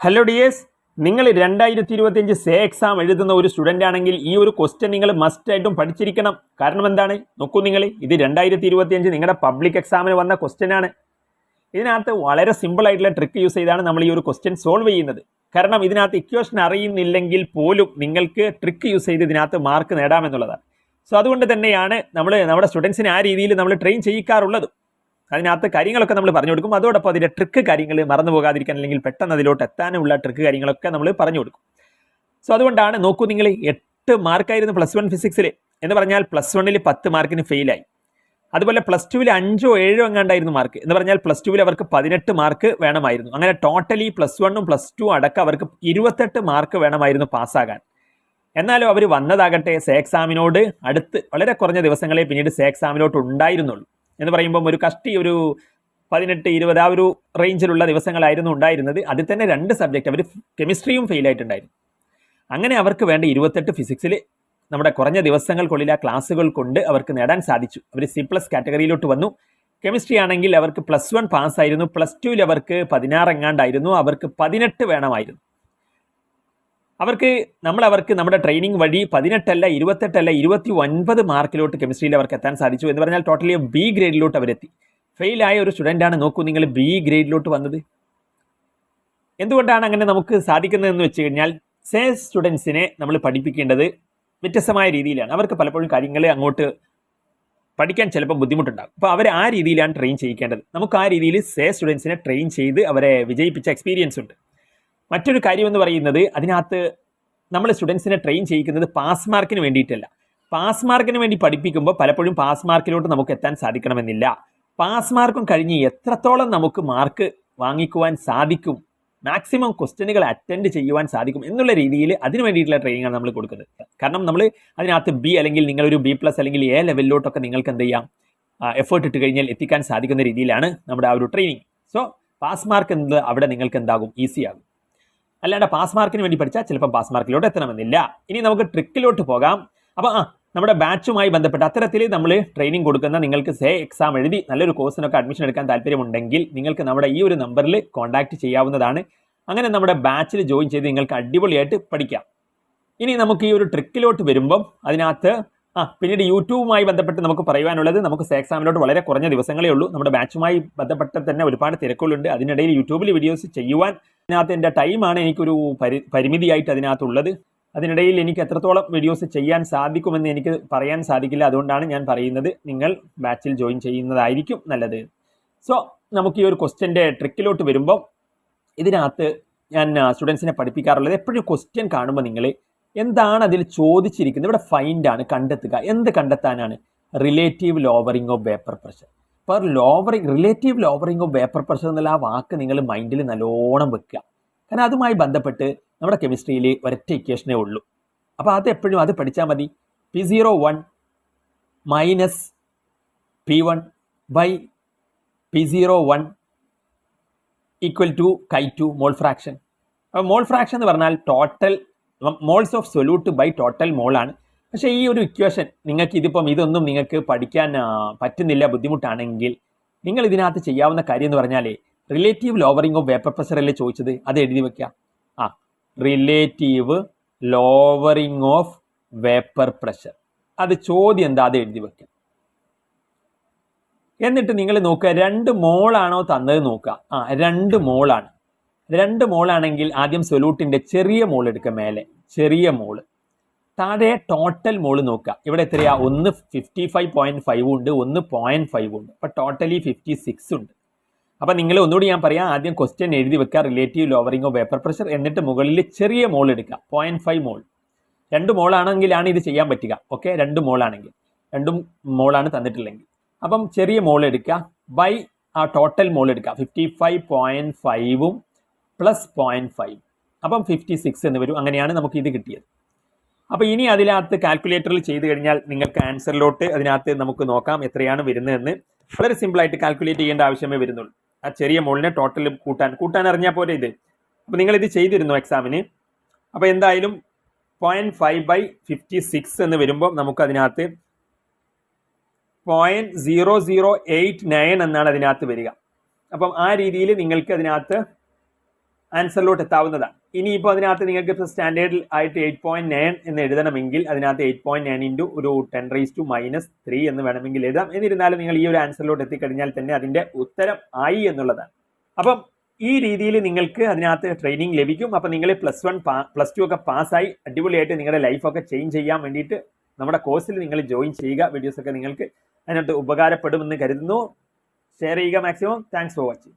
Hello dears നിങ്ങൾ രണ്ടായിരത്തി ഇരുപത്തിയഞ്ച് സേ എക്സാം എഴുതുന്ന ഒരു സ്റ്റുഡന്റ് ആണെങ്കിൽ ഈ ഒരു ക്വസ്റ്റ്യൻ നിങ്ങൾ മസ്റ്റ് ആയിട്ടും പഠിച്ചിരിക്കണം. കാരണം എന്താണ്? നോക്കൂ നിങ്ങൾ ഇത് രണ്ടായിരത്തി ഇരുപത്തിയഞ്ച് നിങ്ങളുടെ പബ്ലിക് എക്സാമിന് വന്ന ക്വസ്റ്റ്യൻ ആണ്. ഇതിനകത്ത് വളരെ സിമ്പിൾ ആയിട്ടുള്ള ട്രിക്ക് യൂസ് ചെയ്താണ് നമ്മൾ ഈ ഒരു ക്വസ്റ്റ്യൻ സോൾവ് ചെയ്യുന്നത്. കാരണം ഇതിനകത്ത് ഇക്വേഷൻ അറിയുന്നില്ലെങ്കിൽ പോലും നിങ്ങൾക്ക് ട്രിക്ക് യൂസ് ചെയ്ത് ഇതിനകത്ത് മാർക്ക് നേടാമെന്നുള്ളതാണ്. സോ അതുകൊണ്ട് തന്നെയാണ് നമ്മൾ നമ്മുടെ സ്റ്റുഡൻസിനെ ആ രീതിയിൽ നമ്മൾ ട്രെയിൻ ചെയ്യിക്കാറുള്ളത്. അതിനകത്ത് കാര്യങ്ങളൊക്കെ നമ്മൾ പറഞ്ഞു കൊടുക്കും. അതോടൊപ്പം അതിന്റെ ട്രിക്ക് കാര്യങ്ങൾ മറന്നു പോകാതിരിക്കാൻ അല്ലെങ്കിൽ പെട്ടെന്ന് അതിലോട്ട് എത്താനുള്ള ട്രിക്ക് കാര്യങ്ങളൊക്കെ നമ്മൾ പറഞ്ഞു കൊടുക്കും. സോ അതുകൊണ്ടാണ് നോക്കൂ നിങ്ങൾ എട്ട് മാർക്കായിരുന്നു പ്ലസ് വൺ ഫിസിക്സിൽ എന്ന് പറഞ്ഞാൽ പ്ലസ് വണ്ണിൽ പത്ത് മാർക്കിന് ഫെയിലായി അതുപോലെ പ്ലസ് ടുവിൽ അഞ്ചോ ഏഴോ എങ്ങാണ്ടായിരുന്നു മാർക്ക് എന്ന് പറഞ്ഞാൽ പ്ലസ് ടുവിൽ അവർക്ക് പതിനെട്ട് മാർക്ക് വേണമായിരുന്നു. അങ്ങനെ ടോട്ടലി പ്ലസ് വണ്ണും പ്ലസ് ടു അടക്കം അവർക്ക് ഇരുപത്തെട്ട് മാർക്ക് വേണമായിരുന്നു പാസ്സാകാൻ. എന്നാലും അവർ വന്നതാകട്ടെ സേ എക്സാമിനോട് അടുത്ത് വളരെ കുറഞ്ഞ ദിവസങ്ങളെ പിന്നീട് സേ എക്സാമിനോട്ട് ഉണ്ടായിരുന്നുള്ളൂ. എന്ന് പറയുമ്പം ഒരു കഷ്ടി ഒരു പതിനെട്ട് ഇരുപത് ആ ഒരു റേഞ്ചിലുള്ള ദിവസങ്ങളായിരുന്നു ഉണ്ടായിരുന്നത്. അതിൽ തന്നെ രണ്ട് സബ്ജക്റ്റ് അവർ കെമിസ്ട്രിയും ഫെയിൽ ആയിട്ടുണ്ടായിരുന്നു. അങ്ങനെ അവർക്ക് വേണ്ട ഇരുപത്തെട്ട് ഫിസിക്സിൽ നമ്മുടെ കുറഞ്ഞ ദിവസങ്ങൾക്കുള്ളിൽ ആ ക്ലാസ്സുകൾ കൊണ്ട് അവർക്ക് നേടാൻ സാധിച്ചു. അവർ സി പ്ലസ് കാറ്റഗറിയിലോട്ട് വന്നു. കെമിസ്ട്രി ആണെങ്കിൽ അവർക്ക് പ്ലസ് വൺ പാസ്സായിരുന്നു പ്ലസ് ടുവിൽ അവർക്ക് പതിനാറ് എങ്ങാണ്ടായിരുന്നു. അവർക്ക് പതിനെട്ട് വേണമായിരുന്നു. അവർക്ക് നമ്മൾ അവർക്ക് നമ്മുടെ ട്രെയിനിങ് വഴി പതിനെട്ടല്ല ഇരുപത്തെട്ടല്ല ഇരുപത്തി ഒൻപത് മാർക്കിലോട്ട് കെമിസ്ട്രിയിൽ അവർക്ക് എത്താൻ സാധിച്ചു എന്ന് പറഞ്ഞാൽ ടോട്ടലി ബി ഗ്രേഡിലോട്ട് അവരെത്തി. ഫെയിൽ ആയ ഒരു സ്റ്റുഡന്റ് ആണ് നോക്കൂ നിങ്ങൾ ബി ഗ്രേഡിലോട്ട് വന്നത്. എന്തുകൊണ്ടാണ് അങ്ങനെ നമുക്ക് സാധിക്കുന്നതെന്ന് വെച്ച് കഴിഞ്ഞാൽ സേ സ്റ്റുഡൻസിനെ നമ്മൾ പഠിപ്പിക്കേണ്ടത് വ്യത്യസ്തമായ രീതിയിലാണ്. അവർക്ക് പലപ്പോഴും കാര്യങ്ങൾ അങ്ങോട്ട് പഠിക്കാൻ ചിലപ്പോൾ ബുദ്ധിമുട്ടുണ്ടാകും. അപ്പോൾ അവർ ആ രീതിയിലാണ് ട്രെയിൻ ചെയ്യിക്കേണ്ടത്. നമുക്ക് ആ രീതിയിൽ സേ സ്റ്റുഡൻസിനെ ട്രെയിൻ ചെയ്ത് അവരെ വിജയിപ്പിച്ച എക്സ്പീരിയൻസ് ഉണ്ട്. മറ്റൊരു കാര്യം എന്ന് പറയുന്നത് അതിനകത്ത് നമ്മൾ സ്റ്റുഡൻസിനെ ട്രെയിൻ ചെയ്യിക്കുന്നത് പാസ് മാർക്കിന് വേണ്ടിയിട്ടല്ല. പാസ് മാർക്കിന് വേണ്ടി പഠിപ്പിക്കുമ്പോൾ പലപ്പോഴും പാസ് മാർക്കിലോട്ട് നമുക്ക് എത്താൻ സാധിക്കണമെന്നില്ല. പാസ് മാർക്കും കഴിഞ്ഞ് എത്രത്തോളം നമുക്ക് മാർക്ക് വാങ്ങിക്കുവാൻ സാധിക്കും മാക്സിമം ക്വസ്റ്റ്യനുകൾ അറ്റൻഡ് ചെയ്യുവാൻ സാധിക്കും എന്നുള്ള രീതിയിൽ അതിന് വേണ്ടിയിട്ടുള്ള ട്രെയിനിങ് ആണ് നമ്മൾ കൊടുക്കുന്നത്. കാരണം നമ്മൾ അതിനകത്ത് ബി അല്ലെങ്കിൽ നിങ്ങളൊരു ബി പ്ലസ് അല്ലെങ്കിൽ എ ലെവലിലോട്ടൊക്കെ നിങ്ങൾക്ക് എന്ത് ചെയ്യാം? എഫേർട്ട് ഇട്ട് കഴിഞ്ഞാൽ എത്തിക്കാൻ സാധിക്കുന്ന രീതിയിലാണ് നമ്മുടെ ആ ഒരു ട്രെയിനിങ് സോ പാസ് മാർക്ക് എന്നത് അവിടെ നിങ്ങൾക്ക് എന്താകും? ഈസി ആകും. അല്ലാണ്ട് പാസ് മാർക്കിന് വേണ്ടി പഠിച്ചാൽ ചിലപ്പോൾ പാസ് മാർക്കിലോട്ട് എത്തണമെന്നില്ല. ഇനി നമുക്ക് ട്രിക്കിലോട്ട് പോകാം. അപ്പോൾ ആ നമ്മുടെ ബാച്ചുമായി ബന്ധപ്പെട്ട് അത്തരത്തിൽ നമ്മൾ ട്രെയിനിങ് കൊടുക്കുന്ന നിങ്ങൾക്ക് സേ എക്സാം എഴുതി നല്ലൊരു കോഴ്സിനൊക്കെ അഡ്മിഷൻ എടുക്കാൻ താല്പര്യമുണ്ടെങ്കിൽ നിങ്ങൾക്ക് നമ്മുടെ ഈ ഒരു നമ്പറിൽ കോൺടാക്ട് ചെയ്യാവുന്നതാണ്. അങ്ങനെ നമ്മുടെ ബാച്ചിൽ ജോയിൻ ചെയ്ത് നിങ്ങൾക്ക് അടിപൊളിയായിട്ട് പഠിക്കാം. ഇനി നമുക്ക് ഈ ഒരു ട്രിക്കിലോട്ട് വരുമ്പം അതിനകത്ത് ആ പിന്നീട് യൂട്യൂബുമായി ബന്ധപ്പെട്ട് നമുക്ക് പറയുവാനുള്ളത് നമുക്ക് സേ എക്സാമിലോട്ട് വളരെ കുറഞ്ഞ ദിവസങ്ങളേ ഉള്ളൂ. നമ്മുടെ ബാച്ചുമായി ബന്ധപ്പെട്ട് തന്നെ ഒരുപാട് തിരക്കുകളുണ്ട്. അതിനിടയിൽ യൂട്യൂബിൽ വീഡിയോസ് ചെയ്യുവാൻ അതിനകത്ത് എന്റെ ടൈമാണ് എനിക്കൊരു പരി പരിമിതിയായിട്ട് അതിനകത്തുള്ളത്. അതിനിടയിൽ എനിക്ക് എത്രത്തോളം വീഡിയോസ് ചെയ്യാൻ സാധിക്കുമെന്ന് എനിക്ക് പറയാൻ സാധിക്കില്ല. അതുകൊണ്ടാണ് ഞാൻ പറയുന്നത് നിങ്ങൾ ബാച്ചിൽ ജോയിൻ ചെയ്യുന്നതായിരിക്കും നല്ലത്. സോ നമുക്ക് ഈ ഒരു ക്വസ്റ്റ്യന്റെ ട്രിക്കിലോട്ട് വരുമ്പോൾ ഇതിനകത്ത് ഞാൻ സ്റ്റുഡൻസിനെ പഠിപ്പിക്കാറുള്ളത് എപ്പോഴും ക്വസ്റ്റ്യൻ കാണുമ്പോൾ നിങ്ങൾ എന്താണ് അതിൽ ചോദിച്ചിരിക്കുന്നത്? ഇവിടെ ഫൈൻഡാണ് കണ്ടെത്തുക. എന്ത് കണ്ടെത്താനാണ്? Relative lowering of vapour pressure അപ്പോൾ lowering relative lowering of vapour pressure എന്നുള്ള ആ വാക്ക് നിങ്ങൾ മൈൻഡിൽ നല്ലോണം വെക്കുക. കാരണം അതുമായി ബന്ധപ്പെട്ട് നമ്മുടെ കെമിസ്ട്രിയിൽ ഒരൊറ്റ ഇക്വേഷനേ ഉള്ളൂ. അപ്പോൾ അത് എപ്പോഴും അത് പഠിച്ചാൽ മതി. P zero one minus P one by P zero one equal to chi two mole fraction അപ്പോൾ മോൾ ഫ്രാക്ഷൻ എന്ന് പറഞ്ഞാൽ total moles of solute by total മോളാണ് പക്ഷേ ഈ ഒരു ഇക്വേഷൻ നിങ്ങൾക്ക് ഇതിപ്പം ഇതൊന്നും നിങ്ങൾക്ക് പഠിക്കാൻ പറ്റുന്നില്ല ബുദ്ധിമുട്ടാണെങ്കിൽ നിങ്ങൾ ഇതിനകത്ത് ചെയ്യാവുന്ന കാര്യം എന്ന് പറഞ്ഞാൽ relative lowering of vapour pressure അല്ലേ ചോദിച്ചത്? അത് എഴുതി വെക്കുക ആ relative lowering of vapour pressure അത് ചോദ്യം എന്താ? അത് എഴുതി വെക്കുക എന്നിട്ട് നിങ്ങൾ നോക്കുക രണ്ട് മോളാണോ തന്നത് നോക്കുക ആ രണ്ട് മോളാണ്. രണ്ട് മോളാണെങ്കിൽ ആദ്യം സൊല്യൂട്ടിന്റെ ചെറിയ മോൾ എടുക്കുക മേലെ. ചെറിയ മോൾ. താഴെ ടോട്ടൽ മോൾ നോക്കുക. ഇവിടെ എത്രയാ? ഒന്ന് ഫിഫ്റ്റി ഫൈവ് പോയിന്റ് ഫൈവ് ഉണ്ട് ഒന്ന് പോയിന്റ് ഫൈവ് ഉണ്ട്. അപ്പൊ ടോട്ടലി ഫിഫ്റ്റി സിക്സ് ഉണ്ട്. അപ്പൊ നിങ്ങൾ ഒന്നുകൂടി ഞാൻ പറയാം ആദ്യം ക്വസ്റ്റ്യൻ എഴുതി വെക്കുക relative lowering of vapour pressure എന്നിട്ട് മുകളിൽ ചെറിയ മോൾ എടുക്കുക പോയിന്റ് ഫൈവ് മോൾ രണ്ട് മോളാണെങ്കിലാണ് ഇത് ചെയ്യാൻ പറ്റുക ഓക്കെ രണ്ട് മോളാണെങ്കിൽ രണ്ടും മോളാണ് തന്നിട്ടില്ലെങ്കിൽ. അപ്പം ചെറിയ മോൾ എടുക്കുക ബൈ ആ ടോട്ടൽ മോൾ എടുക്കുക ഫിഫ്റ്റി ഫൈവ് പോയിന്റ് ഫൈവും പ്ലസ് പോയിന്റ് ഫൈവ് അപ്പം ഫിഫ്റ്റി സിക്സ് എന്ന് വരും. അങ്ങനെയാണ് നമുക്ക് ഇത് കിട്ടിയത്. അപ്പോൾ ഇനി അതിനകത്ത് കാൽക്കുലേറ്ററിൽ ചെയ്ത് കഴിഞ്ഞാൽ നിങ്ങൾക്ക് ആൻസറിലോട്ട് അതിനകത്ത് നമുക്ക് നോക്കാം എത്രയാണ് വരുന്നതെന്ന്. വളരെ സിമ്പിളായിട്ട് കാൽക്കുലേറ്റ് ചെയ്യേണ്ട ആവശ്യമേ വരുന്നുള്ളൂ. ആ ചെറിയ മോളിനെ ടോട്ടൽ കൂട്ടാൻ. കൂട്ടാൻ അറിഞ്ഞാൽ പോലെ ഇത്? അപ്പോൾ നിങ്ങൾ ഇത് ചെയ്തിരുന്നു എക്സാമിന് അപ്പോൾ എന്തായാലും point five by fifty six എന്ന് വരുമ്പോൾ നമുക്ക് അതിനകത്ത് point zero zero eight nine എന്നാണ് അതിനകത്ത് വരിക. അപ്പം ആ രീതിയിൽ നിങ്ങൾക്ക് അതിനകത്ത് ആൻസറിലോട്ട് എത്താവുന്നതാണ്. ഇനിയിപ്പോൾ അതിനകത്ത് നിങ്ങൾക്ക് ഇപ്പോൾ സ്റ്റാൻഡേർഡിൽ ആയിട്ട് എയ്റ്റ് പോയിന്റ് നയൻ എന്ന് എഴുതണമെങ്കിൽ അതിനകത്ത് എയ്റ്റ് പോയിന്റ് നയൻ ഇന്റു ഒരു ten raise to minus three എന്ന് വേണമെങ്കിൽ എഴുതാം. എന്നിരുന്നാലും നിങ്ങൾ ഈ ഒരു ആൻസറിലോട്ട് എത്തിക്കഴിഞ്ഞാൽ തന്നെ അതിന്റെ ഉത്തരം ആയി എന്നുള്ളതാണ്. അപ്പം ഈ രീതിയിൽ നിങ്ങൾക്ക് അതിനകത്ത് ട്രെയിനിങ് ലഭിക്കും. അപ്പം നിങ്ങൾ പ്ലസ് വൺ പ്ലസ് ടു ഒക്കെ പാസ്സായി അടിപൊളിയായിട്ട് നിങ്ങളുടെ ലൈഫൊക്കെ ചേഞ്ച് ചെയ്യാൻ വേണ്ടിയിട്ട് നമ്മുടെ കോഴ്സിൽ നിങ്ങൾ ജോയിൻ ചെയ്യുക. വീഡിയോസൊക്കെ നിങ്ങൾക്ക് അതിനകത്ത് ഉപകാരപ്പെടുമെന്ന് കരുതുന്നു. ഷെയർ ചെയ്യുക മാക്സിമം താങ്ക്സ് ഫോർ വാച്ചിങ്